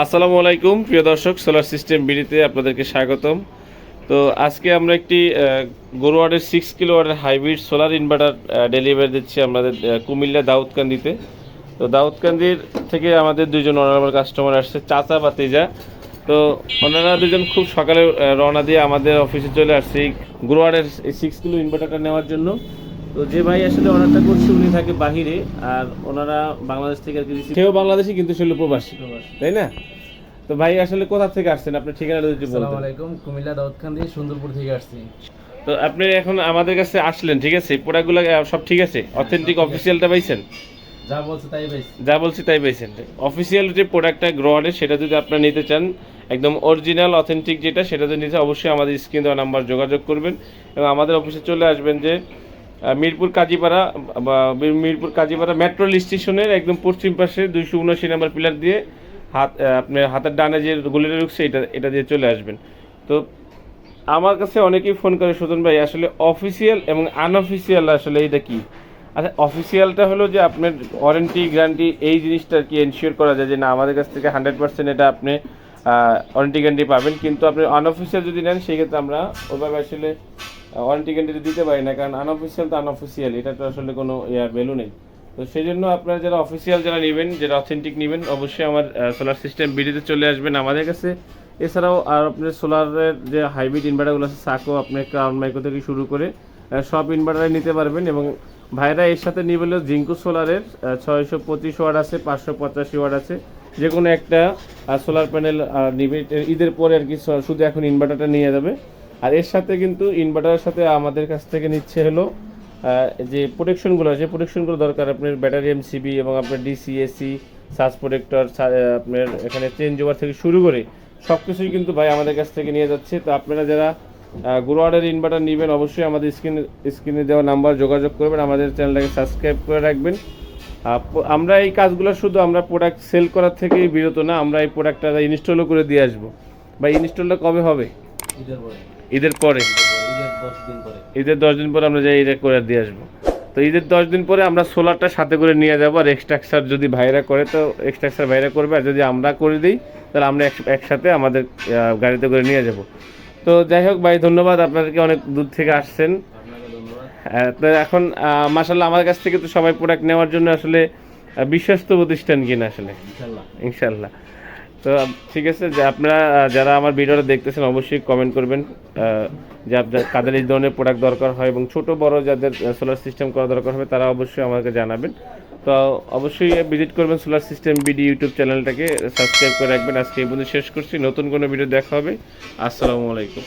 আসসালামু আলাইকুম, প্রিয় দর্শক সোলার সিস্টেম বিডিতে আপনাদেরকে স্বাগতম। তো আজকে আমরা একটি গরুয়ার্ডের সিক্স কিলোওয়াটের হাইব্রিড সোলার ইনভার্টার ডেলিভারি দিচ্ছি আমাদের কুমিল্লা দাউদকান্দিতে। তো দাউদকান্দির থেকে আমাদের দুজন অনারেবল কাস্টমার আসছে, চাচা বা তেজা তো ওনারা দুজন খুব সকালে রওনা দিয়ে আমাদের অফিসে চলে আসছে এই গরুয়ার্ডের সিক্স কিলো ইনভার্টারটা নেওয়ার জন্য। তো যে ভাই আসলে অর্ডারটা করছে উনি থাকে বাহিরে আর ওনারা বাংলাদেশ থেকে আর কি সেও বাংলাদেশি কিন্তু সেগুলো প্রবাসী। তাই না? তো ভাই আসলে কোথা থেকে আসছেন? আপনার ঠিকানাটা যদি আসসালামু আলাইকুম কুমিল্লা দাউদখান দিয়ে সুন্দরপুর থেকে আসছি। তো আপনি এখন আমাদের কাছে আসলেন ঠিক আছে? প্রোডাক্টগুলো সব ঠিক আছে? অথেন্টিক অফিসিয়ালটা পাইছেন? যা বলছে তাই পাইছি। যা বলছি তাই পাইছেন। অফিসিয়াল যে প্রোডাক্টটা গ্রোয়ারে সেটা যদি আপনারা নিতে চান একদম অরিজিনাল অথেন্টিক যেটা সেটা যদি নিতে অবশ্যই আমাদের স্ক্রিন দেওয়া নাম্বার যোগাযোগ করবেন এবং আমাদের অফিসে চলে আসবেন যে মিরপুর কাজীপাড়া, বা মিরপুর কাজীপাড়া মেট্রো রেল স্টেশনের একদম পশ্চিম পাশে দুইশো উনআশি নাম্বার পিলার দিয়ে হাত আপনার হাতের ডানে যে গলিটা ঢুকছে, এটা এটা দিয়ে চলে আসবেন। তো আমার কাছে অনেকেই ফোন করে, সুজন ভাই, আসলে অফিসিয়াল এবং আনঅফিসিয়াল আসলে এটা কি? আচ্ছা অফিসিয়ালটা হলো যে আপনার ওয়ারেন্টি গ্যারান্টি এই জিনিসটা কি এনশিওর করা যায় যে না, আমাদের কাছ থেকে হান্ড্রেড পার্সেন্ট এটা আপনি ওয়ারেন্টি গ্যারান্টি পাবেন। কিন্তু আপনি আনঅফিসিয়াল যদি নেন, সেই ক্ষেত্রে আমরা ওইভাবে আসলে ওয়ারেন্টি গ্যারান্টি দিতে পারি না, কারণ আনঅফিসিয়াল তো আনঅফিসিয়াল এটা তো আসলে কোনো ভ্যালু নেই। তো সেই জন্য আপনারা যারা অফিসিয়াল যারা নেবেন, যারা অথেন্টিক নেবেন, অবশ্যই আমার সোলার সিস্টেম বিডিতে চলে আসবেন আমাদের কাছে। এছাড়াও আর আপনার সোলারের যে হাইব্রিড ইনভার্টারগুলো আছে সাকো আপনার ক্রাউন মাইক্রো থেকে শুরু করে সব ইনভার্টারে নিতে পারবেন এবং ভাইরা এর সাথে নিয়ে বললেও জিঙ্কু সোলারের ছয়শো পঁচিশ ওয়াট আছে, পাঁচশো পঁচাশি ওয়াট আছে। যে কোনো একটা সোলার প্যানেল নিবে ঈদের পরে আর কি শুধু এখন ইনভার্টারটা নিয়ে যাবে। আর এর সাথে কিন্তু ইনভার্টারের সাথে আমাদের কাছ থেকে নিচ্ছে হলো যে প্রোটেকশনগুলো আছে প্রোটেকশনগুলো দরকার আপনার ব্যাটারি এমসিবি এবং আপনার ডিসি এসি সার্চ প্রোটেক্টর আপনার এখানে চেঞ্জ ওভার থেকে শুরু করে সব কিছুই কিন্তু ভাই আমাদের কাছ থেকে নিয়ে যাচ্ছে। তো আপনারা যারা গুরুয়ার্ডের ইনভার্টার নেবেন, অবশ্যই আমাদের স্ক্রিন স্ক্রিনে দেওয়া নাম্বার যোগাযোগ করবেন, আমাদের চ্যানেলটাকে সাবস্ক্রাইব করে রাখবেন। আমরা এই কাজগুলো শুধু আমরা প্রোডাক্ট সেল করার থেকেই বিরত না, আমরা এই প্রোডাক্টটা ইনস্টলও করে দিয়ে আসব। বা ইনস্টলটা কবে হবে? ঈদের পরে? ঈদের দশ দিন পরে। ঈদের আমরা যাই এটা করে দিয়ে আসব। তো ঈদের দশ দিন পরে আমরা সোলারটা সাথে করে নিয়ে যাব আর এক্সট্রাকচার যদি ভাইরা করে তো এক্সট্রাকচার ভাইরা করবে। আর যদি আমরা করে দিই তাহলে আমরা এক- একসাথে আমাদের গাড়িতে করে নিয়ে যাব। তো যাই হোক ভাই ধন্যবাদ। আপনাদেরকে অনেক দূর থেকে আসছেন। তো এখন মাসাল্লাহ আমার কাছ থেকে তো সবাই প্রোডাক্ট নেওয়ার জন্য আসলে বিশ্বস্ত প্রতিষ্ঠান কিনা আসলে। ইনশাল্লাহ ইনশাল্লাহ তো, ঠিক আছে, যে আপনারা যারা আমার ভিডিওটা দেখতেছেন, অবশ্যই কমেন্ট করবেন যে আপনার, কাদের এই ধরনের প্রোডাক্ট দরকার হয় এবং ছোট, বড় যাদের সোলার সিস্টেম করা দরকার হবে, তারা অবশ্যই আমাকে জানাবেন। তো, অবশ্যই ভিজিট করবেন সোলার সিস্টেম বিডি ইউটিউব চ্যানেলটাকে সাবস্ক্রাইব করে রাখবেন। আজকে এই পর্যন্ত শেষ করছি। নতুন কোনো ভিডিও দেখা হবে। আসসালামু আলাইকুম।